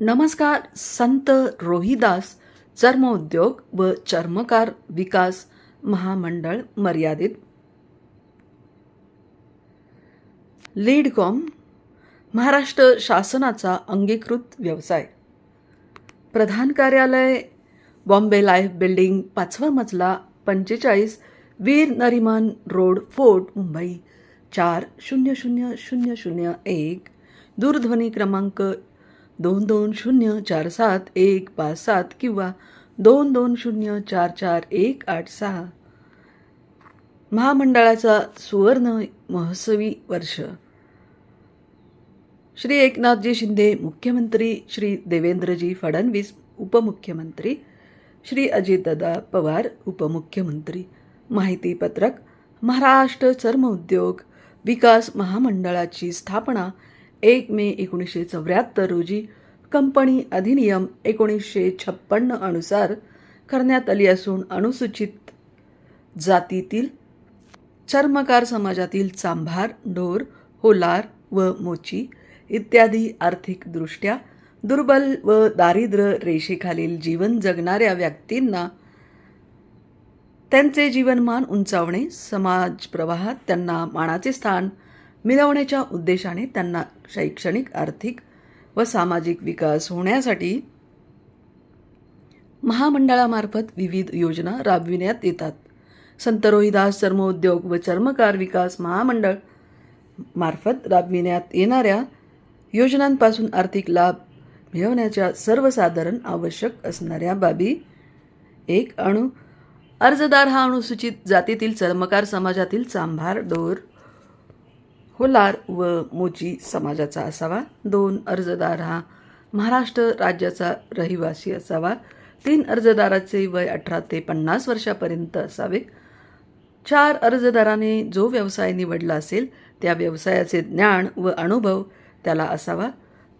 नमस्कार संत रोहिदास चर्मोद्योग व चर्मकार विकास महामंडळ मर्यादित. लीडकॉम महाराष्ट्र शासनाचा अंगीकृत व्यवसाय. प्रधान कार्यालय बॉम्बे लाईफ बिल्डिंग पाचवा मजला पंचेचाळीस वीर नरिमन रोड फोर्ट मुंबई. चार शून्य शून्य शून्य शून्य एक दूरध्वनी क्रमांक दोन दोन शून्य चार सात एक पाच सात किंवा दोन दोन शून्य चार चार एक आठ सहा. महामंडळाचा सुवर्ण महोत्सवी वर्ष. श्री एकनाथजी शिंदे मुख्यमंत्री श्री देवेंद्रजी फडणवीस उपमुख्यमंत्री श्री अजितदादा पवार उपमुख्यमंत्री माहितीपत्रक महाराष्ट्र चर्मउद्योग विकास महामंडळाची स्थापना एक मे एकोणीसशे चौऱ्याहत्तर रोजी कंपनी अधिनियम एकोणीसशे छप्पन्न अनुसार करण्यात आली असून अनुसूचित जातीतील चर्मकार समाजातील चांभार ढोर होलार व मोची इत्यादी आर्थिकदृष्ट्या दुर्बल व दारिद्र्य रेषेखालील जीवन जगणाऱ्या व्यक्तींना त्यांचे जीवनमान उंचावणे समाज प्रवाहात त्यांना मानाचे स्थान मिळवण्याच्या उद्देशाने त्यांना शैक्षणिक आर्थिक व सामाजिक विकास होण्यासाठी महामंडळामार्फत विविध योजना राबविण्यात येतात. संत रोहिदास चर्मोद्योग व चर्मकार विकास महामंडळ मार्फत राबविण्यात येणाऱ्या योजनांपासून आर्थिक लाभ मिळवण्याच्या सर्वसाधारण आवश्यक असणाऱ्या बाबी एक अणु. अर्जदार हा अनुसूचित जातीतील चर्मकार समाजातील सांभार डोर होलार व मोची समाजाचा असावा. दोन अर्जदार हा महाराष्ट्र राज्याचा रहिवासी असावा. तीन अर्जदाराचे वय अठरा ते पन्नास वर्षापर्यंत असावे. चार अर्जदाराने जो व्यवसाय निवडला असेल त्या व्यवसायाचे ज्ञान व अनुभव त्याला असावा.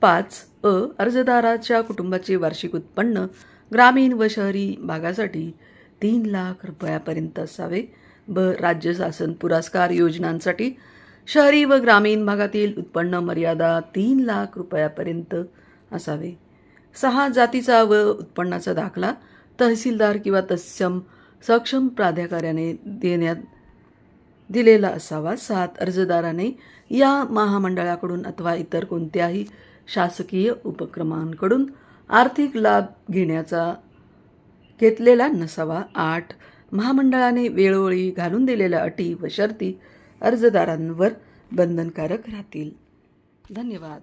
पाच अ अर्जदाराच्या कुटुंबाचे वार्षिक उत्पन्न ग्रामीण व शहरी भागासाठी तीन लाख रुपयापर्यंत असावे. ब राज्य शासन पुरस्कार योजनांसाठी शहरी व ग्रामीण भागातील उत्पन्न मर्यादा तीन लाख रुपयापर्यंत असावे. सहा जातीचा व उत्पन्नाचा दाखला तहसीलदार किंवा तत्सम सक्षम प्राधिकाऱ्याने देण्यात दिलेला असावा. सात अर्जदाराने या महामंडळाकडून अथवा इतर कोणत्याही शासकीय उपक्रमांकडून आर्थिक लाभ घेण्याचा घेतलेला नसावा. आठ महामंडळाने वेळोवेळी घालून दिलेल्या अटी व शर्ती अर्जदारांवर बंधनकारक राहतील. धन्यवाद.